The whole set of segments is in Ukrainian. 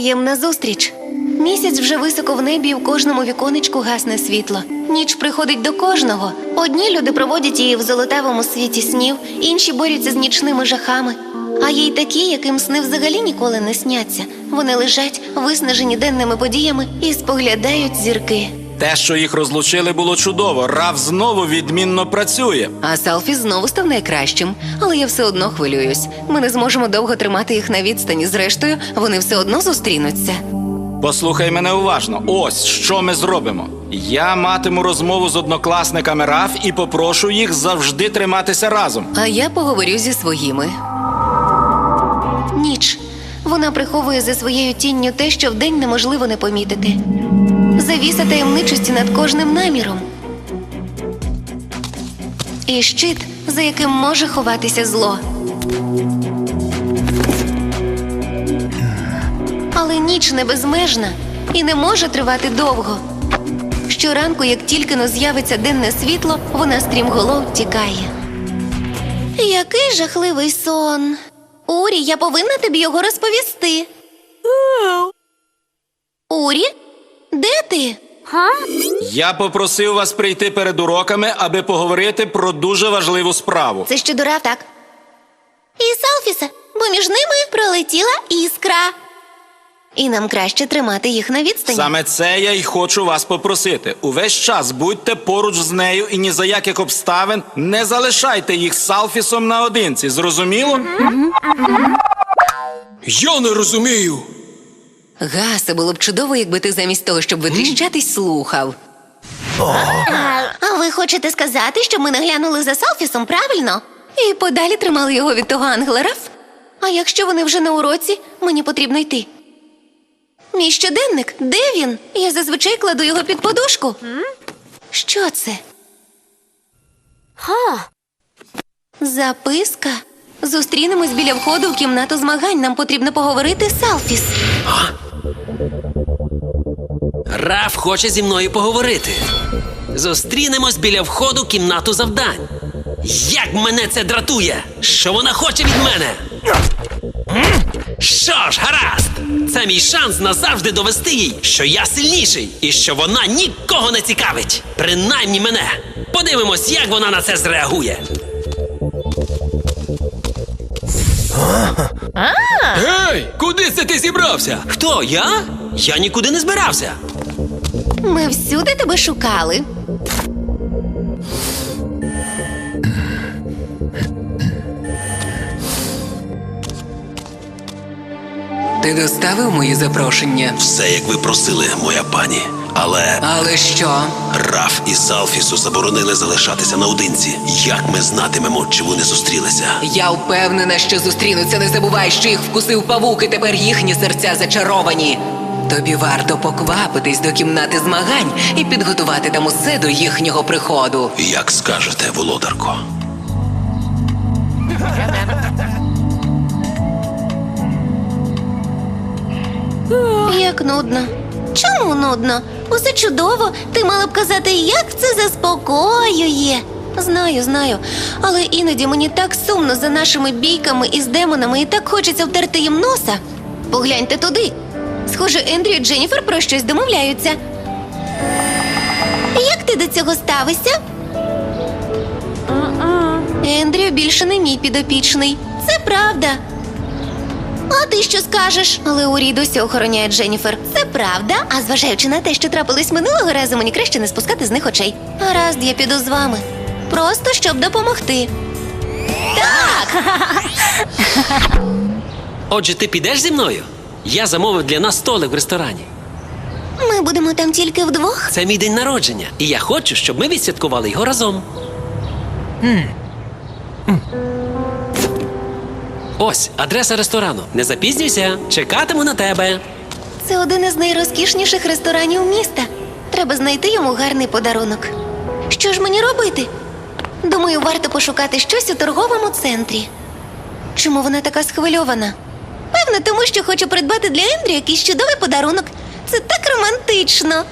Таємна зустріч. Місяць вже високо в небі, і в кожному віконечку гасне світло. Ніч приходить до кожного. Одні люди проводять її в золотавому світі снів, інші борються з нічними жахами. А є й такі, яким сни взагалі ніколи не сняться. Вони лежать, виснажені денними подіями, і споглядають зірки. Те, що їх розлучили, було чудово. Раф знову відмінно працює. А Салфі знову став найкращим, але я все одно хвилююсь. Ми не зможемо довго тримати їх на відстані. Зрештою, вони все одно зустрінуться. Послухай мене уважно. Ось що ми зробимо. Я матиму розмову з однокласниками Раф і попрошу їх завжди триматися разом. А я поговорю зі своїми. Ніч. Вона приховує за своєю тінню те, що вдень неможливо не помітити. Завіса таємничості над кожним наміром. І щит, за яким може ховатися зло. Але ніч не безмежна і не може тривати довго. Щоранку, як тільки но з'явиться денне світло, вона стрімголов тікає. Який жахливий сон. Урі, я повинна тобі його розповісти. Урі, де ти? Я попросив вас прийти перед уроками, аби поговорити про дуже важливу справу. Це щодо Раф, так? І Салфіса, бо між ними пролетіла іскра. І нам краще тримати їх на відстані. Саме це я й хочу вас попросити. Увесь час будьте поруч з нею і ні за яких обставин не залишайте їх з Салфісом наодинці. Зрозуміло? Я не розумію. Гасе, було б чудово, якби ти замість того, щоб витріщатись, слухав. А ви хочете сказати, щоб ми наглянули за Салфісом, правильно? І подалі тримали його від того ангела Раф? А якщо вони вже на уроці, мені потрібно йти. Мій щоденник, де він? Я зазвичай кладу його під подушку. Що це? Записка. Зустрінемось біля входу в кімнату змагань. Нам потрібно поговорити з Салфіс. Раф хоче зі мною поговорити. Зустрінемось біля входу в кімнату завдань. Як мене це дратує! Що вона хоче від мене? Що ж, гаразд! Це мій шанс назавжди довести їй, що я сильніший і що вона нікого не цікавить. Принаймні мене. Подивимось, як вона на це зреагує. Гей! Куди це ти зібрався? Хто? Я? Я нікуди не збирався. Ми всюди тебе шукали. Ти доставив мої запрошення. Все, як ви просили, моя пані. Але Але що? Раф і Салфісу заборонили залишатися наодинці. Як ми знатимемо, чи вони зустрілися? Я впевнена, що зустрінуться. Не забувай, що їх вкусив павук, і тепер їхні серця зачаровані. Тобі варто поквапитись до кімнати змагань і підготувати там усе до їхнього приходу. Як скажете, володарко? Як нудно. Чому нудно? Усе чудово. Ти мала б казати, як це заспокоює. Знаю, знаю. Але іноді мені так сумно за нашими бійками із демонами і так хочеться втерти їм носа. Погляньте туди. Схоже, Ендрю і Дженніфер про щось домовляються. Як ти до цього ставишся? Ендрю більше не мій підопічний. Це правда. А ти що скажеш? Але Урі досі охороняє Дженніфер. Це правда. А зважаючи на те, що трапилось минулого разу, мені краще не спускати з них очей. Гаразд, я піду з вами. Просто щоб допомогти. Так! Отже, ти підеш зі мною? Я замовив для нас столик в ресторані. Ми будемо там тільки вдвох. Це мій день народження, і я хочу, щоб ми відсвяткували його разом. Ось адреса ресторану. Не запізнюйся, чекатиму на тебе. Це один із найрозкішніших ресторанів міста. Треба знайти йому гарний подарунок. Що ж мені робити? Думаю, варто пошукати щось у торговому центрі. Чому вона така схвильована? Певно, тому що хочу придбати для Ендрю якийсь чудовий подарунок. Це так романтично.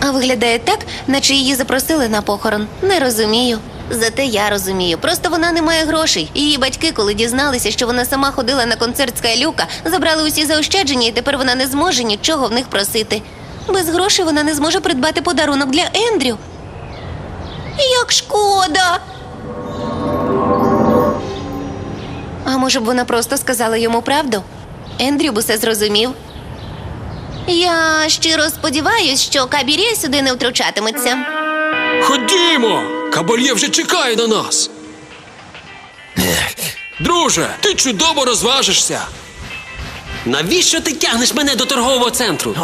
А виглядає так, наче її запросили на похорон. Не розумію. Зате я розумію. Просто вона не має грошей. Її батьки, коли дізналися, що вона сама ходила на концерт Скайлюка, забрали усі заощадження, і тепер вона не зможе нічого в них просити. Без грошей вона не зможе придбати подарунок для Ендрю. Як шкода. А може б вона просто сказала йому правду? Ендрю б усе зрозумів. Я щиро сподіваюсь, що Кабірє сюди не втручатиметься. Ходімо! Кабальє вже чекає на нас. Друже, ти чудово розважишся. Навіщо ти тягнеш мене до торгового центру?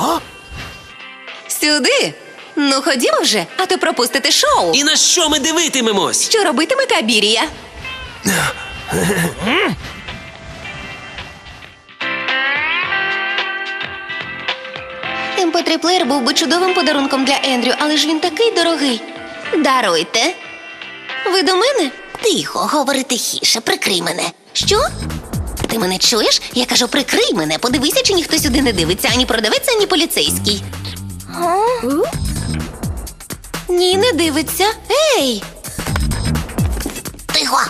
Сюди? Ну ходімо вже, а то пропустите шоу. І на що ми дивитимемось? Що робитиме Кабірія? mp плеєр був би чудовим подарунком для Ендрю, але ж він такий дорогий. Даруйте. Ви до мене? Тихо, говори тихіше, прикрий мене. Що? Ти мене чуєш? Я кажу, прикрий мене, подивися, чи ніхто сюди не дивиться, ані продавець, ані поліцейський. Ні, не дивиться. Ей! Тихо!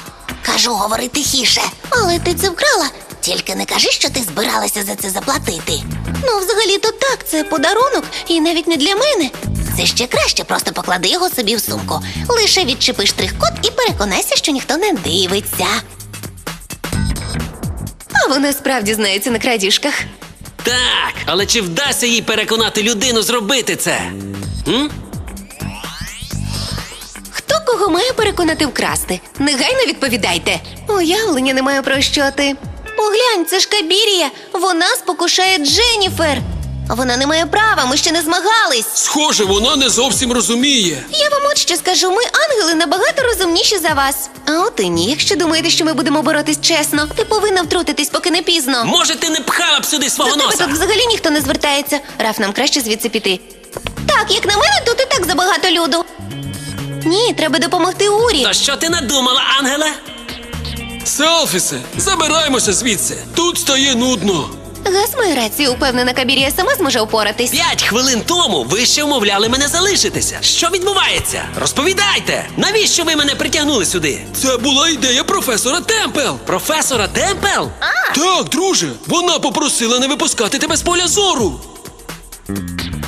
Кажу, говори тихіше. Але ти це вкрала. Тільки не кажи, що ти збиралася за це заплатити. Ну, взагалі-то так, це подарунок, і навіть не для мене. Це ще краще, просто поклади його собі в сумку. Лише відчепи штрих-код і переконайся, що ніхто не дивиться. А вона справді знається на крадіжках. Так, але чи вдасться їй переконати людину зробити це? М? Хто кого має переконати вкрасти? Негайно відповідайте. Уявлення не маю про що ти. Поглянь, це ж Кабірія. Вона спокушає Дженніфер. Вона не має права, ми ще не змагались. Схоже, вона не зовсім розуміє. Я вам от що скажу, ми ангели набагато розумніші за вас. А от і ні, якщо думаєте, що ми будемо боротись чесно, ти повинна втрутитись, поки не пізно. Може, ти не пхала б сюди свого До тебе носа? тут взагалі ніхто не звертається. Раф, нам краще звідси піти. Так, як на мене, тут і так забагато люду. Ні, треба допомогти Урі. То що ти надумала, Ангеле? Селфіси, забираємося звідси. Тут стає нудно. Гас має рацію, упевнена, Кабірія сама зможе опоратись. П'ять хвилин тому ви ще вмовляли мене залишитися. Що відбувається? Розповідайте! Навіщо ви мене притягнули сюди? Це була ідея професора Темпел. Професора Темпел? Так, друже, вона попросила не випускати тебе з поля зору.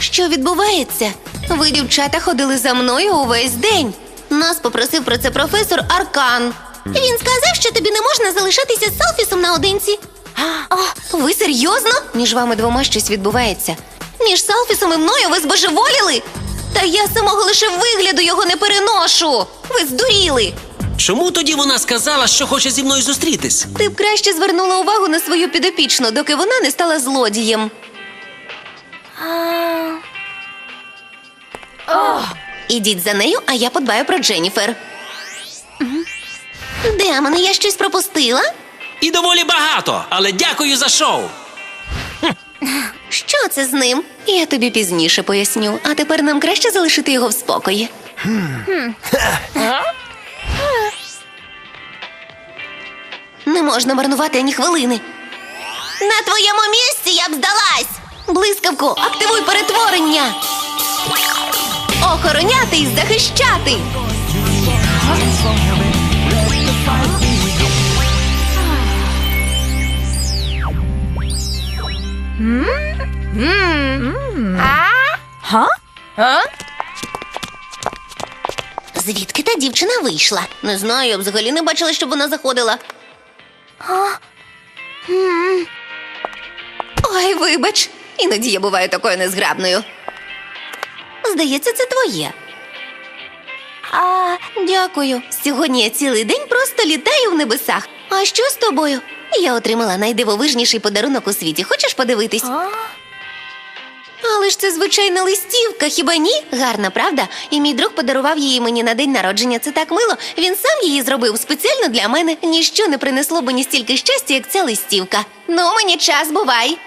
Що відбувається? Ви, дівчата, ходили за мною увесь день. Нас попросив про це професор Аркан. Він сказав, що тобі не можна залишатися з Селфісом наодинці. О, ви серйозно? Між вами двома щось відбувається. Між Селфісом і мною ви збожеволіли? Та я самого лише вигляду його не переношу. Ви здуріли. Чому тоді вона сказала, що хоче зі мною зустрітись? Ти б краще звернула увагу на свою підопічну, доки вона не стала злодієм. Ідіть за нею, а я подбаю про Дженніфер. Демони, я щось пропустила? І доволі багато, але дякую за шоу. Що це з ним? Я тобі пізніше поясню, а тепер нам краще залишити його в спокої. Не можна марнувати ані хвилини. На твоєму місці я б здалась. Блискавку, активуй перетворення. Охороняти і захищати. Звідки та дівчина вийшла? Не знаю, я взагалі не бачила, щоб вона заходила. Ой, вибач, іноді я буваю такою незграбною. Здається, це твоє. А, дякую. Сьогодні я цілий день просто літаю в небесах. А що з тобою? Я отримала найдивовижніший подарунок у світі. Хочеш подивитись? Але ж це звичайна листівка, хіба ні? Гарна, правда? І мій друг подарував її мені на день народження. Це так мило. Він сам її зробив спеціально для мене. Ніщо не принесло мені стільки щастя, як ця листівка. Ну, мені час, бувай.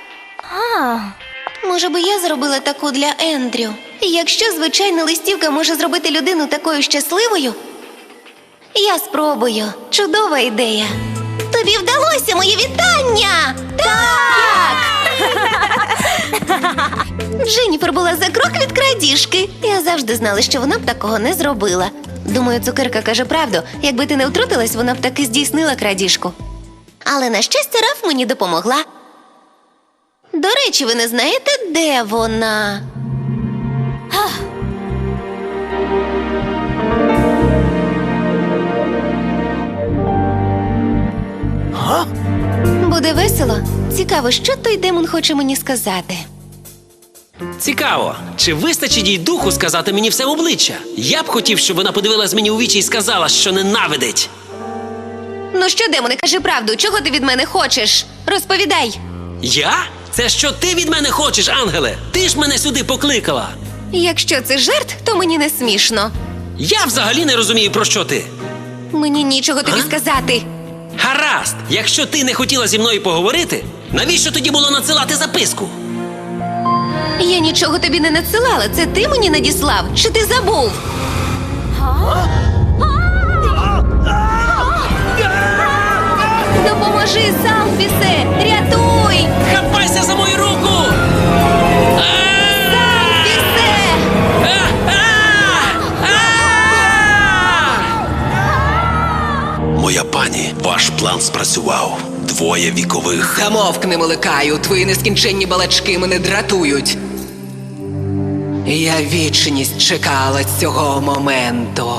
Може би я зробила таку для Ендрю. Якщо звичайна листівка може зробити людину такою щасливою, я спробую. Чудова ідея. Тобі вдалося моє вітання! Так! Дженніфер була за крок від крадіжки. Я завжди знала, що вона б такого не зробила. Думаю, цукерка каже правду. Якби ти не втрутилась, вона б таки здійснила крадіжку. Але на щастя, Раф мені допомогла. До речі, ви не знаєте, де вона? Буде весело. Цікаво, що той демон хоче мені сказати. Цікаво, чи вистачить їй духу сказати мені все в обличчя? Я б хотів, щоб вона подивилась мені у вічі і сказала, що ненавидить. Ну що, демоне, кажи правду, чого ти від мене хочеш? Розповідай. Я? Це що ти від мене хочеш, ангеле? Ти ж мене сюди покликала. Якщо це жарт, то мені не смішно. Я взагалі не розумію, про що ти. Мені нічого тобі А? сказати. Гаразд, якщо ти не хотіла зі мною поговорити, навіщо тоді було надсилати записку? Я нічого тобі не надсилала. Це ти мені надіслав? Чи ти забув? Допоможи, Салфісе! Рятуй! Хапайся за мою руку! Пані, ваш план спрацював. Двоє вікових. Замовкни, Миликаю, твої нескінченні балачки мене дратують. Я вічність чекала цього моменту.